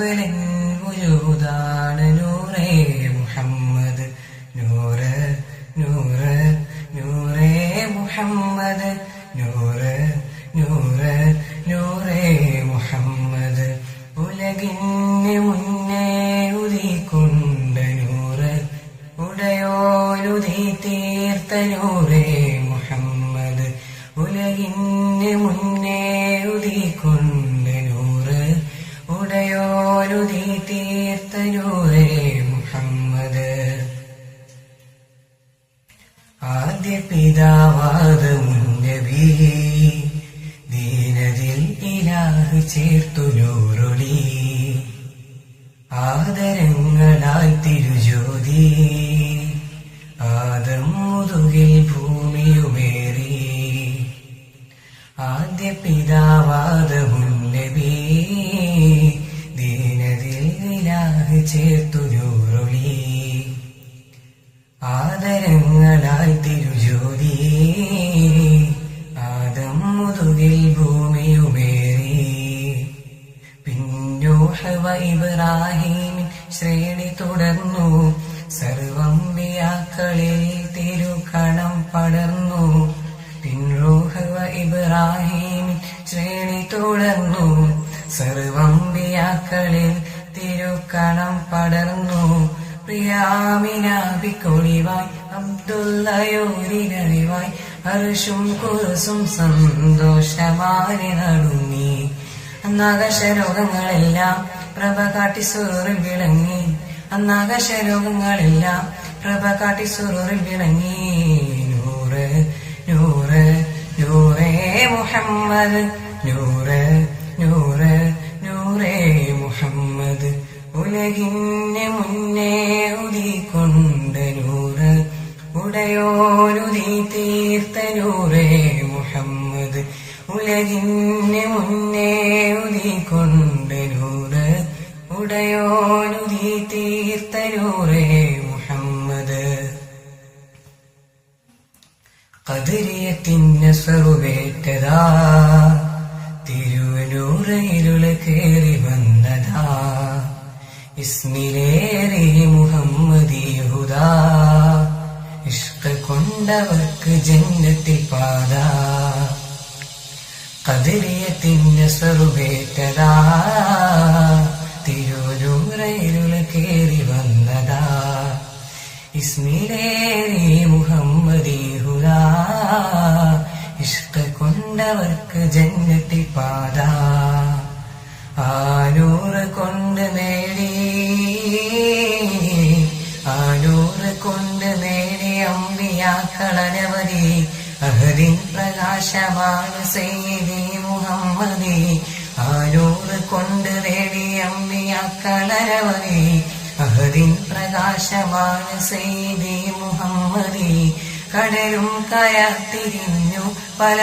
കബലൻ വുജൂദാണ് നൂറേ മുഹമ്മദ് നൂറ് നൂറ് നൂറേ മുഹമ്മദ് നൂറ് നൂറ് നൂറേ മുഹമ്മദ്. ഉലകിന് മുന്നേ ഉദിക്കൊണ്ട നൂറ് ഉടയോലുതി തീർത്ത നൂറേ മുഹമ്മദ്. ഉലകിന് മുന്നേ ഉദിക്കൊണ്ട പിതാവാദ മുന്നബി ദീനതിൽ ഇലാഹ് ചേർത്തു നൂറൊളി. ആദരങ്ങളാൽ തിരുജ്യോതി. ആദം മുതുകിൽ ഭൂമിയുമേറി. ആദ്യ പിതാവാദ മുന്നബി ദീനതിൽ ഇലാഹ് ചേർത്തു ആദരങ്ങളാൽ തിരുജ്യോതി. ആദം മുതുകിൽ ഭൂമിയുമേറി. പിന്നോഹവ ഇബ്രാഹിമിൻ ശ്രേണി തുടർന്നു. സർവംബിയാക്കളിൽ തിരുകണം പടർന്നു. പിൻറോഹവ ഇബ്രാഹിമിൻ ശ്രേണി തുടർന്നു. സർവംബിയാക്കളിൽ തിരുകണം പടർന്നു. പ്രിയാമിനാഭിക്കൊളിവായി അബ്ദുള്ളയോരിനറിവായി സന്തോഷമാരി നടുങ്ങി. അന്നാകാശരോഗങ്ങളെല്ലാം പ്രഭ കാട്ടി സുറിൽ വിളങ്ങി. അന്നാകാശരോഗങ്ങളെല്ലാം പ്രഭ കാട്ടി സുറിൽ വിളങ്ങി. നൂറ് നൂറ് നൂറേ മുഹമ്മദ് നൂറ് നൂറ് നൂറേ മുഹമ്മദ്. ഉലകിന് മുന്നേ ഉടയോനുതി തീർത്ത നൂറേ മുഹമ്മദ്. ഉലകിന് മുന്നേ ഉദിക്കൊണ്ട നൂറ്. ഉടയോനുതി തീർത്ത നൂറേ മുഹമ്മദ് കതിരിയത്തിന് സ്വറുവേറ്റതാ തിരുവനൂറയിലുള്ള കേറി വന്നതാ. ഇസ്മിലേറി കൊണ്ടവർക്ക് ജന്നത്തിൽ പാത. കതിരിയത്തിന് സ്വറുപേറ്റതാ തിരുവനൂറയിലുള്ള കേറി വന്നതാ. ഇസ്മിലേറി മുഹമ്മദിഹുദാ ഇഷ്ട കൊണ്ടവർക്ക് ജന്നത്തിൽ പാത. ആനൂറ് കൊണ്ട് നേടി. അമ്പിയാക്കളനവധി അഹദിൻ പ്രകാശമാണ് സയ്യിദി മുഹമ്മദി. ആനൂറ് കൊണ്ട് നേടി അമ്പിയാക്കളനവധി അഹദിൻ പ്രകാശമാണ് സയ്യിദി മുഹമ്മദി. കടലും കയത്തിരിഞ്ഞു പല